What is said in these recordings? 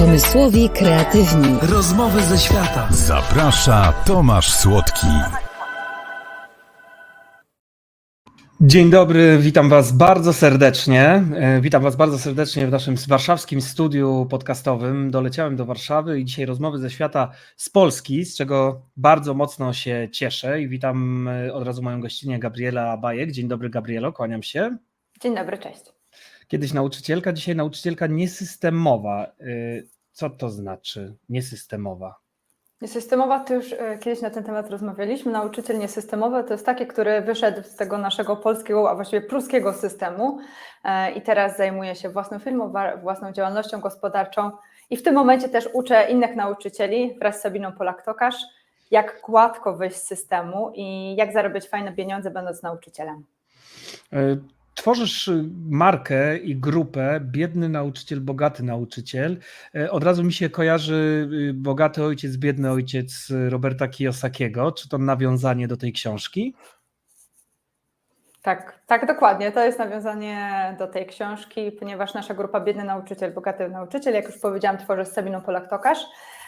Pomysłowi kreatywni. Rozmowy ze świata. Zaprasza Tomasz Słodki. Dzień dobry, witam Was bardzo serdecznie. E, Witam Was bardzo serdecznie w naszym warszawskim studiu podcastowym. Doleciałem do Warszawy i dzisiaj rozmowy ze świata z Polski, z czego bardzo mocno się cieszę. I witam e, od razu moją gościnę Gabriela Bajek. Dzień dobry, Gabrielo, kłaniam się. Dzień dobry, cześć. Kiedyś nauczycielka, dzisiaj nauczycielka niesystemowa. E, Co to znaczy niesystemowa? Systemowa, to już e, kiedyś na ten temat rozmawialiśmy. Nauczyciel niesystemowy to jest taki, który wyszedł z tego naszego polskiego, a właściwie pruskiego systemu e, i teraz zajmuje się własną firmą, własną działalnością gospodarczą. I w tym momencie też uczę innych nauczycieli wraz z Sabiną Polak-Tokarz, jak gładko wyjść z systemu i jak zarobić fajne pieniądze, będąc nauczycielem. Tworzysz y, markę i grupę Biedny nauczyciel, bogaty nauczyciel. E, Od razu mi się kojarzy y, Bogaty ojciec, biedny ojciec y, Roberta Kiyosakiego. Czy to nawiązanie do tej książki? Tak, tak, dokładnie. To jest nawiązanie do tej książki, ponieważ nasza grupa Biedny Nauczyciel, Bogaty Nauczyciel, jak już powiedziałam, tworzy z Sabiną Polak-Tokarz.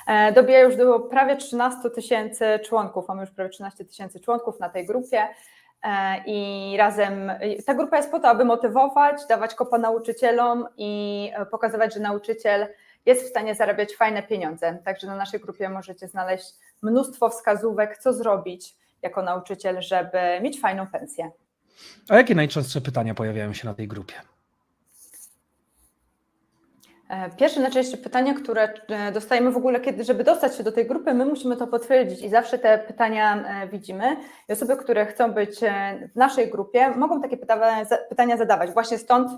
E, Dobija już do prawie 13 tysięcy członków. Mamy już prawie 13 tysięcy członków na tej grupie. E, I razem ta grupa jest po to, aby motywować, dawać kopa nauczycielom i e, pokazywać, że nauczyciel jest w stanie zarabiać fajne pieniądze. Także na naszej grupie możecie znaleźć mnóstwo wskazówek, co zrobić jako nauczyciel, żeby mieć fajną pensję. A jakie najczęstsze pytania pojawiają się na tej grupie? E, Pierwsze najczęstsze pytania, które e, dostajemy w ogóle, kiedy, żeby dostać się do tej grupy, my musimy to potwierdzić i zawsze te pytania e, widzimy. I osoby, które chcą być w naszej grupie, mogą takie pytania, za- pytania zadawać. Właśnie stąd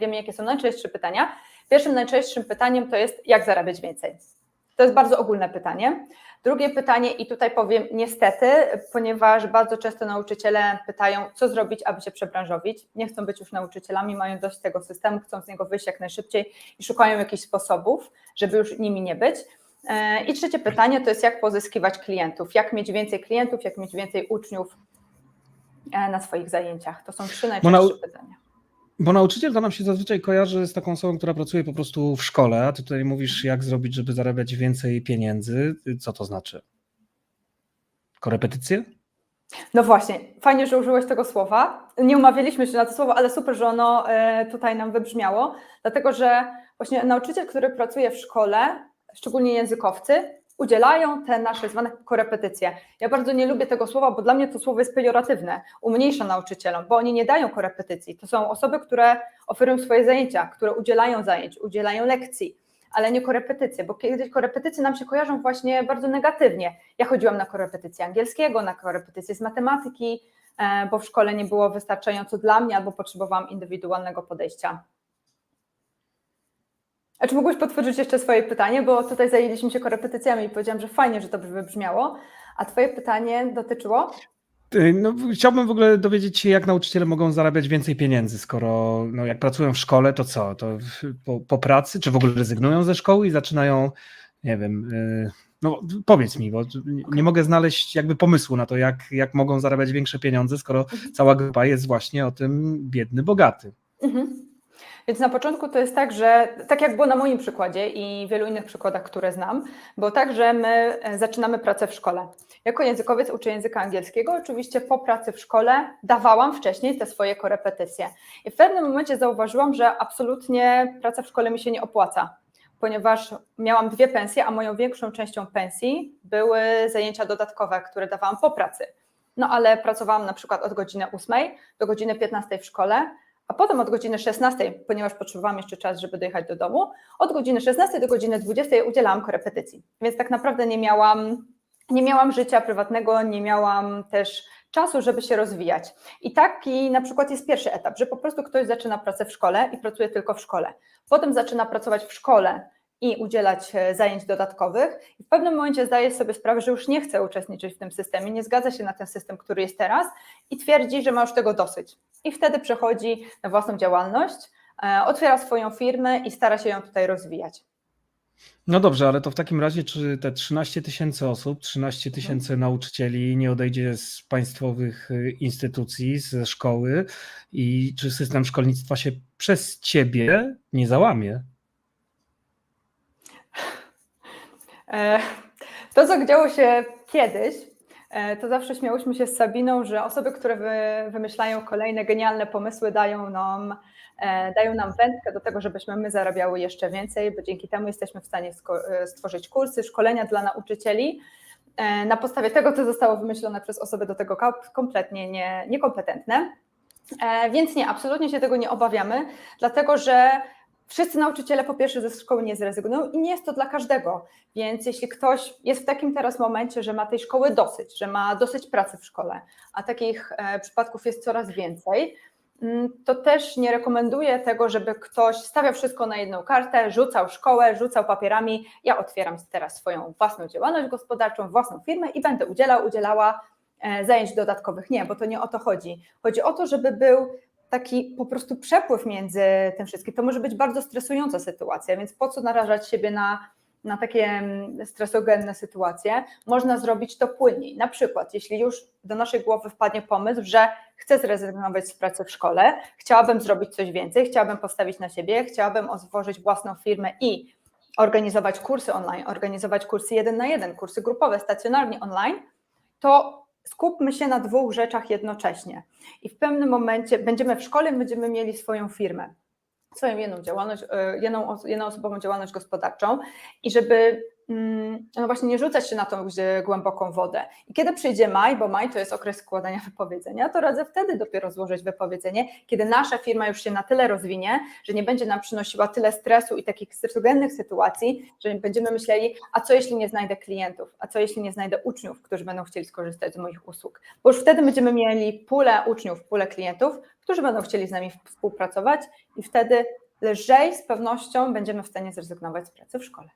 wiemy, jakie są najczęstsze pytania. Pierwszym najczęstszym pytaniem to jest, jak zarabiać więcej. To jest bardzo ogólne pytanie. Drugie pytanie, i tutaj powiem niestety, ponieważ bardzo często nauczyciele pytają, co zrobić, aby się przebranżowić. Nie chcą być już nauczycielami, mają dość tego systemu, chcą z niego wyjść jak najszybciej i szukają jakichś sposobów, żeby już nimi nie być. E, I trzecie pytanie to jest, jak pozyskiwać klientów, jak mieć więcej klientów, jak mieć więcej uczniów e, na swoich zajęciach. To są trzy najczęstsze pytania. Bo nauczyciel to nam się zazwyczaj kojarzy z taką osobą, która pracuje po prostu w szkole, a ty tutaj mówisz, jak zrobić, żeby zarabiać więcej pieniędzy. Co to znaczy? Korepetycje? No właśnie, fajnie, że użyłeś tego słowa. Nie umawialiśmy się na to słowo, ale super, że ono e, tutaj nam wybrzmiało, dlatego że właśnie nauczyciel, który pracuje w szkole, szczególnie językowcy, udzielają te nasze zwane korepetycje. Ja bardzo nie lubię tego słowa, bo dla mnie to słowo jest pejoratywne, umniejsza nauczycielom, bo oni nie dają korepetycji. To są osoby, które oferują swoje zajęcia, które udzielają zajęć, udzielają lekcji, ale nie korepetycje, bo kiedyś korepetycje nam się kojarzą właśnie bardzo negatywnie. Ja chodziłam na korepetycje angielskiego, na korepetycje z matematyki, e, bo w szkole nie było wystarczająco dla mnie albo potrzebowałam indywidualnego podejścia. A czy mógłbyś potworzyć jeszcze swoje pytanie, bo tutaj zajęliśmy się korepetycjami i powiedziałam, że fajnie, że to by wybrzmiało, a twoje pytanie dotyczyło? Y, No, chciałbym w ogóle dowiedzieć się, jak nauczyciele mogą zarabiać więcej pieniędzy, skoro no, jak pracują w szkole, to co? To po, po pracy, czy w ogóle rezygnują ze szkoły i zaczynają, nie wiem, y, no powiedz mi, bo nie, nie mogę znaleźć jakby pomysłu na to, jak, jak mogą zarabiać większe pieniądze, skoro cała grupa jest właśnie o tym biedny, bogaty. Mhm. Więc na początku to jest tak, że tak jak było na moim przykładzie i wielu innych przykładach, które znam, było tak, że my e, zaczynamy pracę w szkole. Jako językowiec uczę języka angielskiego, oczywiście po pracy w szkole dawałam wcześniej te swoje korepetycje. I w pewnym momencie zauważyłam, że absolutnie praca w szkole mi się nie opłaca, ponieważ miałam dwie pensje, a moją większą częścią pensji były zajęcia dodatkowe, które dawałam po pracy. No ale pracowałam na przykład od godziny 8 do godziny 15 w szkole, a potem od godziny 16, ponieważ potrzebowałam jeszcze czas, żeby dojechać do domu, od godziny 16 do godziny 20 udzielałam korepetycji. Więc tak naprawdę nie miałam, nie miałam życia prywatnego, nie miałam też czasu, żeby się rozwijać. I taki na przykład jest pierwszy etap, że po prostu ktoś zaczyna pracę w szkole i pracuje tylko w szkole. Potem zaczyna pracować w szkole i udzielać e, zajęć dodatkowych. I w pewnym momencie zdaje sobie sprawę, że już nie chce uczestniczyć w tym systemie, nie zgadza się na ten system, który jest teraz i twierdzi, że ma już tego dosyć. I wtedy przechodzi na własną działalność, e, otwiera swoją firmę i stara się ją tutaj rozwijać. No dobrze, ale to w takim razie, czy te 13 tysięcy osób, 13 tysięcy nauczycieli nie odejdzie z państwowych y, instytucji, ze szkoły i czy system szkolnictwa się przez ciebie nie załamie? E, To, co działo się kiedyś, e, to zawsze śmiałyśmy się z Sabiną, że osoby, które wy, wymyślają kolejne genialne pomysły, dają nam, e, dają nam wędkę do tego, żebyśmy my zarabiały jeszcze więcej, bo dzięki temu jesteśmy w stanie e, stworzyć kursy, szkolenia dla nauczycieli e, na podstawie tego, co zostało wymyślone przez osoby do tego kompletnie nie, niekompetentne. E, Więc nie, absolutnie się tego nie obawiamy, dlatego że wszyscy nauczyciele po pierwsze ze szkoły nie zrezygnują i nie jest to dla każdego. Więc jeśli ktoś jest w takim teraz momencie, że ma tej szkoły dosyć, że ma dosyć pracy w szkole, a takich e, przypadków jest coraz więcej, mm, to też nie rekomenduję tego, żeby ktoś stawiał wszystko na jedną kartę, rzucał szkołę, rzucał papierami. Ja otwieram teraz swoją własną działalność gospodarczą, własną firmę i będę udzielał, udzielała e, zajęć dodatkowych. Nie, bo to nie o to chodzi. Chodzi o to, żeby był taki po prostu przepływ między tym wszystkim. To może być bardzo stresująca sytuacja, więc po co narażać siebie na, na takie mm, stresogenne sytuacje? Można zrobić to płynniej. Na przykład, jeśli już do naszej głowy wpadnie pomysł, że chcę zrezygnować z pracy w szkole, chciałabym zrobić coś więcej, chciałabym postawić na siebie, chciałabym otworzyć własną firmę i organizować kursy online, organizować kursy jeden na jeden, kursy grupowe, stacjonarnie online, to skupmy się na dwóch rzeczach jednocześnie. I w pewnym momencie będziemy w szkole, będziemy mieli swoją firmę, swoją jedną działalność, e, jedną, os- jednoosobową działalność gospodarczą i żeby no właśnie nie rzucać się na tą głęboką wodę. I kiedy przyjdzie maj, bo maj to jest okres składania wypowiedzenia, to radzę wtedy dopiero złożyć wypowiedzenie, kiedy nasza firma już się na tyle rozwinie, że nie będzie nam przynosiła tyle stresu i takich stresogennych sytuacji, że będziemy myśleli, a co jeśli nie znajdę klientów, a co jeśli nie znajdę uczniów, którzy będą chcieli skorzystać z moich usług. Bo już wtedy będziemy mieli pulę uczniów, pulę klientów, którzy będą chcieli z nami współpracować i wtedy lżej z pewnością będziemy w stanie zrezygnować z pracy w szkole.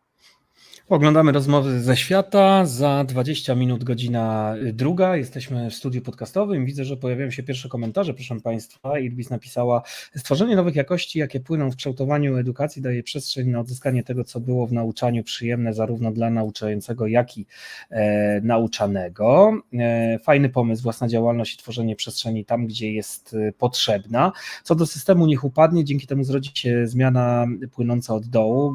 Oglądamy rozmowy ze świata. Za 20 minut godzina druga. Jesteśmy w studiu podcastowym. Widzę, że pojawiają się pierwsze komentarze, proszę Państwa. Irbis napisała: Stworzenie nowych jakości, jakie płyną w kształtowaniu edukacji, daje przestrzeń na odzyskanie tego, co było w nauczaniu przyjemne, zarówno dla nauczającego, jak i e, nauczanego. E, fajny pomysł, własna działalność i tworzenie przestrzeni tam, gdzie jest e, potrzebna. Co do systemu, niech upadnie, dzięki temu zrodzi się zmiana płynąca od dołu.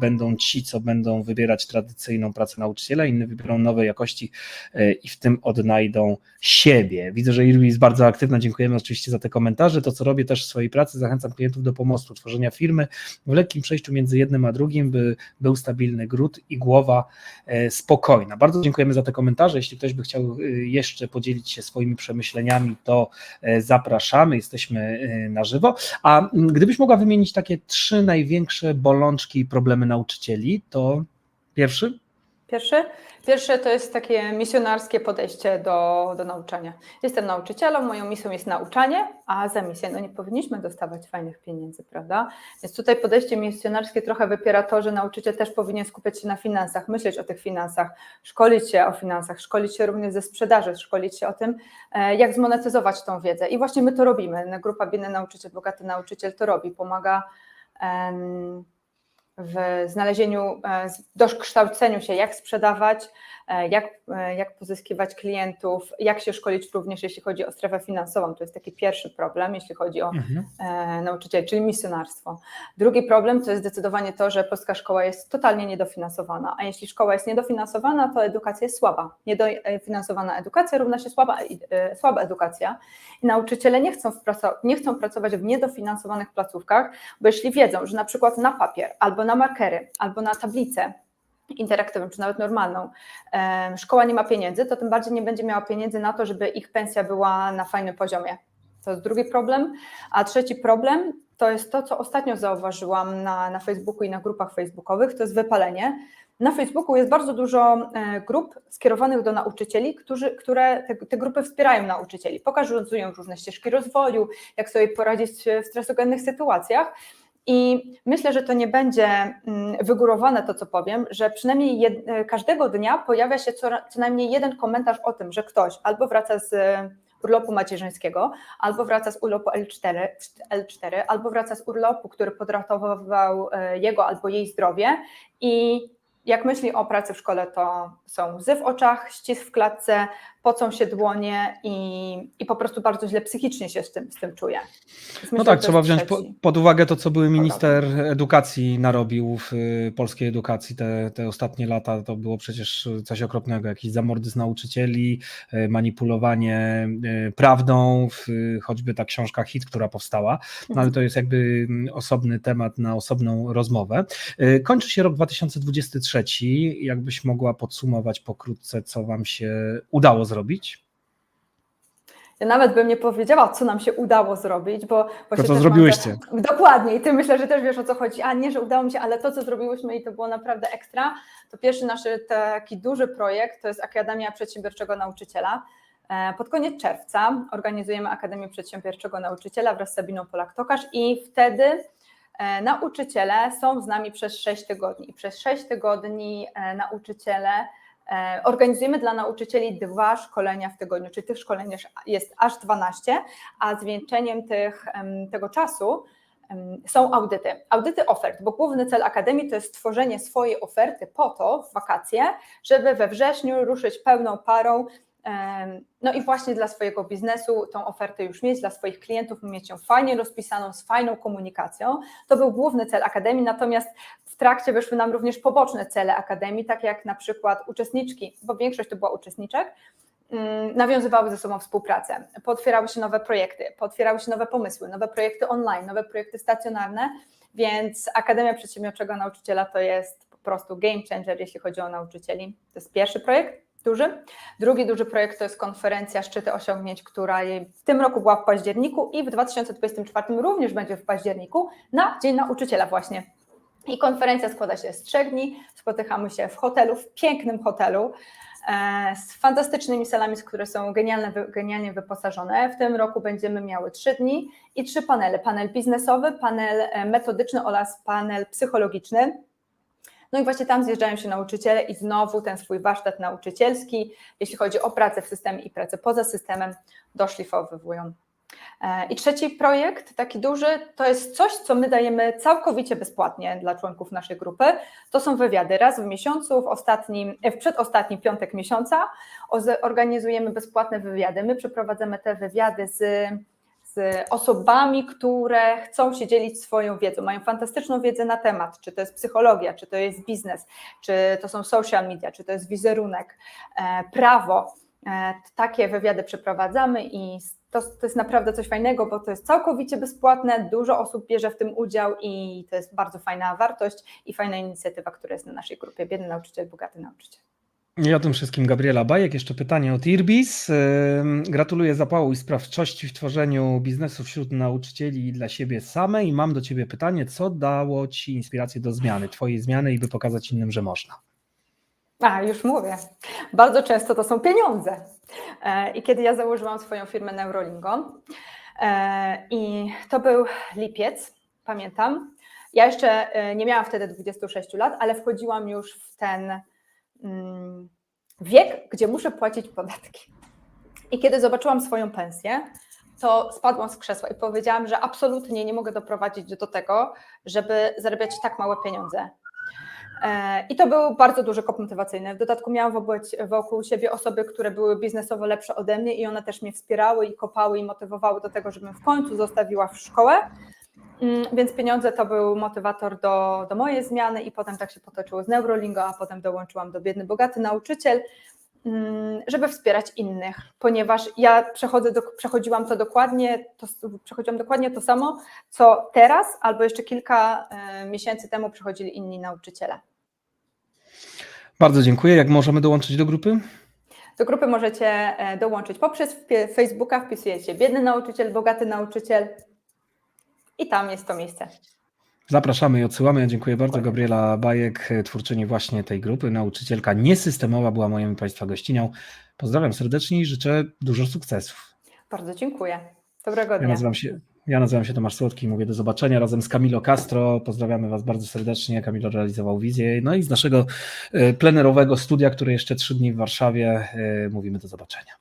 Będą ci, co będą wybierać tradycyjną pracę nauczyciela, inni wybiorą nowe jakości e, i w tym odnajdą siebie. Widzę, że Irwi jest bardzo aktywna, dziękujemy oczywiście za te komentarze. To, co robię też w swojej pracy, zachęcam klientów do pomostu, tworzenia firmy w lekkim przejściu między jednym a drugim, by był stabilny gród i głowa e, spokojna. Bardzo dziękujemy za te komentarze. Jeśli ktoś by chciał e, jeszcze podzielić się swoimi przemyśleniami, to zapraszamy, jesteśmy na żywo. A gdybyś mogła wymienić takie trzy największe bolączki i problemy nauczycieli, to pierwszy? Pierwszy? Pierwsze to jest takie misjonarskie podejście do, do nauczania. Jestem nauczycielem, moją misją jest nauczanie, a za misję no nie powinniśmy dostawać fajnych pieniędzy, prawda? Więc tutaj podejście misjonarskie trochę wypiera to, że nauczyciel też powinien skupiać się na finansach, myśleć o tych finansach, szkolić się o finansach, szkolić się również ze sprzedaży, szkolić się o tym, e, jak zmonetyzować tą wiedzę. I właśnie my to robimy. Grupa Biedny Nauczyciel, Bogaty Nauczyciel to robi, pomaga em, w znalezieniu, e, dokształceniu się, jak sprzedawać, jak, e, jak pozyskiwać klientów, jak się szkolić również, jeśli chodzi o strefę finansową. To jest taki pierwszy problem, jeśli chodzi o Mhm. e, nauczycieli, czyli misjonarstwo. Drugi problem to jest zdecydowanie to, że polska szkoła jest totalnie niedofinansowana, a jeśli szkoła jest niedofinansowana, to edukacja jest słaba. Niedofinansowana edukacja równa się słaba, e, słaba edukacja i nauczyciele nie chcą, nie chcą pracować w niedofinansowanych placówkach, bo jeśli wiedzą, że na przykład na papier, albo na markery, albo na tablicę interaktywną, czy nawet normalną, szkoła nie ma pieniędzy, to tym bardziej nie będzie miała pieniędzy na to, żeby ich pensja była na fajnym poziomie. To jest drugi problem. A trzeci problem to jest to, co ostatnio zauważyłam na, na Facebooku i na grupach facebookowych, to jest wypalenie. Na Facebooku jest bardzo dużo e, grup skierowanych do nauczycieli, którzy, które te, te grupy wspierają nauczycieli, pokazują różne ścieżki rozwoju, jak sobie poradzić w stresogennych sytuacjach. I myślę, że to nie będzie mm, wygórowane to, co powiem, że przynajmniej jed, e, każdego dnia pojawia się co, co najmniej jeden komentarz o tym, że ktoś albo wraca z e, urlopu macierzyńskiego, albo wraca z urlopu L4, L4 albo wraca z urlopu, który podratowywał e, jego albo jej zdrowie. I jak myśli o pracy w szkole, to są łzy w oczach, ścisk w klatce, pocą się dłonie i, i po prostu bardzo źle psychicznie się z tym, z tym czuje. No myślę, tak, że to trzeba wziąć po, pod uwagę to, co były minister edukacji narobił w y, polskiej edukacji te, te ostatnie lata. To było przecież coś okropnego. Jakiś zamordy z nauczycieli, y, manipulowanie y, prawdą, w, choćby ta książka Hit, która powstała. No ale to jest jakby mm, osobny temat na osobną rozmowę. Kończy się rok 2023. Jakbyś mogła podsumować pokrótce, co Wam się udało zrobić? Ja nawet bym nie powiedziała, co nam się udało zrobić, bo To, właśnie co też zrobiłyście. Mam te... Dokładnie, i ty myślę, że też wiesz o co chodzi. A nie, że udało mi się, ale to, co zrobiłyśmy i to było naprawdę ekstra, to pierwszy nasz taki duży projekt to jest Akademia Przedsiębiorczego Nauczyciela. E, Pod koniec czerwca organizujemy Akademię Przedsiębiorczego Nauczyciela wraz z Sabiną Polak-Tokarz i wtedy e, nauczyciele są z nami przez 6 tygodni. I przez 6 tygodni e, nauczyciele Organizujemy dla nauczycieli dwa szkolenia w tygodniu, czyli tych szkoleń jest aż 12, a zwieńczeniem tych, tego czasu są audyty. Audyty ofert, bo główny cel Akademii to jest stworzenie swojej oferty po to w wakacje, żeby we wrześniu ruszyć pełną parą. No i właśnie dla swojego biznesu tą ofertę już mieć, dla swoich klientów mieć ją fajnie rozpisaną, z fajną komunikacją. To był główny cel Akademii, natomiast trakcie wyszły nam również poboczne cele Akademii, takie jak na przykład uczestniczki, bo większość to była uczestniczek, mm, nawiązywały ze sobą współpracę, pootwierały się nowe projekty, pootwierały się nowe pomysły, nowe projekty online, nowe projekty stacjonarne, więc Akademia Przedsiębiorczego Nauczyciela to jest po prostu game changer, jeśli chodzi o nauczycieli. To jest pierwszy projekt duży. Drugi duży projekt to jest konferencja Szczyty Osiągnięć, która w tym roku była w październiku i w 2024 również będzie w październiku na Dzień Nauczyciela właśnie. I konferencja składa się z trzech dni. Spotykamy się w hotelu, w pięknym hotelu, e, z fantastycznymi salami, które są genialne, genialnie wyposażone. W tym roku będziemy miały trzy dni i trzy panele. Panel biznesowy, panel e, metodyczny oraz panel psychologiczny. No i właśnie tam zjeżdżają się nauczyciele i znowu ten swój warsztat nauczycielski, jeśli chodzi o pracę w systemie i pracę poza systemem, doszlifowywują. E, I trzeci projekt, taki duży, to jest coś, co my dajemy całkowicie bezpłatnie dla członków naszej grupy. To są wywiady raz w miesiącu, w, ostatnim, w przedostatni piątek miesiąca organizujemy bezpłatne wywiady. My przeprowadzamy te wywiady z, z osobami, które chcą się dzielić swoją wiedzą, mają fantastyczną wiedzę na temat, czy to jest psychologia, czy to jest biznes, czy to są social media, czy to jest wizerunek, e, prawo. E, Takie wywiady przeprowadzamy i to, to jest naprawdę coś fajnego, bo to jest całkowicie bezpłatne, dużo osób bierze w tym udział i to jest bardzo fajna wartość i fajna inicjatywa, która jest na naszej grupie Biedny Nauczyciel, Bogaty Nauczyciel. I o tym wszystkim Gabriela Bajek. Jeszcze pytanie od Irbis. Gratuluję zapału i sprawczości w tworzeniu biznesu wśród nauczycieli i dla siebie samej. Mam do Ciebie pytanie, co dało Ci inspirację do zmiany, Twojej zmiany i by pokazać innym, że można? A, już mówię. Bardzo często to są pieniądze. E, I kiedy ja założyłam swoją firmę Neurolingo, e, i to był lipiec, pamiętam. Ja jeszcze e, nie miałam wtedy 26 lat, ale wchodziłam już w ten mm, wiek, gdzie muszę płacić podatki. I kiedy zobaczyłam swoją pensję, to spadłam z krzesła i powiedziałam, że absolutnie nie mogę doprowadzić do tego, żeby zarabiać tak małe pieniądze. E, I to był bardzo duży kop motywacyjny. W dodatku miałam wokół siebie osoby, które były biznesowo lepsze ode mnie i one też mnie wspierały i kopały i motywowały do tego, żebym w końcu zostawiła w szkołę. Mm, Więc pieniądze to był motywator do, do mojej zmiany i potem tak się potoczyło z Neurolingo, a potem dołączyłam do Biedny Bogaty Nauczyciel, żeby wspierać innych, ponieważ ja przechodzę do, przechodziłam to dokładnie, to, przechodziłam dokładnie to samo, co teraz albo jeszcze kilka e, miesięcy temu przechodzili inni nauczyciele. Bardzo dziękuję. Jak możemy dołączyć do grupy? Do grupy możecie e, dołączyć poprzez Facebooka, wpisujecie biedny nauczyciel, bogaty nauczyciel i tam jest to miejsce. Zapraszamy i odsyłamy. Ja dziękuję bardzo. Gabriela Bajek, twórczyni właśnie tej grupy, nauczycielka niesystemowa, była moją i Państwa gościnią. Pozdrawiam serdecznie i życzę dużo sukcesów. Bardzo dziękuję. Dobrego Ja dnia. nazywam się, ja nazywam się Tomasz Słodki i mówię do zobaczenia razem z Camilo Castro. Pozdrawiamy Was bardzo serdecznie. Camilo realizował wizję. No i z naszego e, plenerowego studia, które jeszcze trzy dni w Warszawie, e, mówimy do zobaczenia.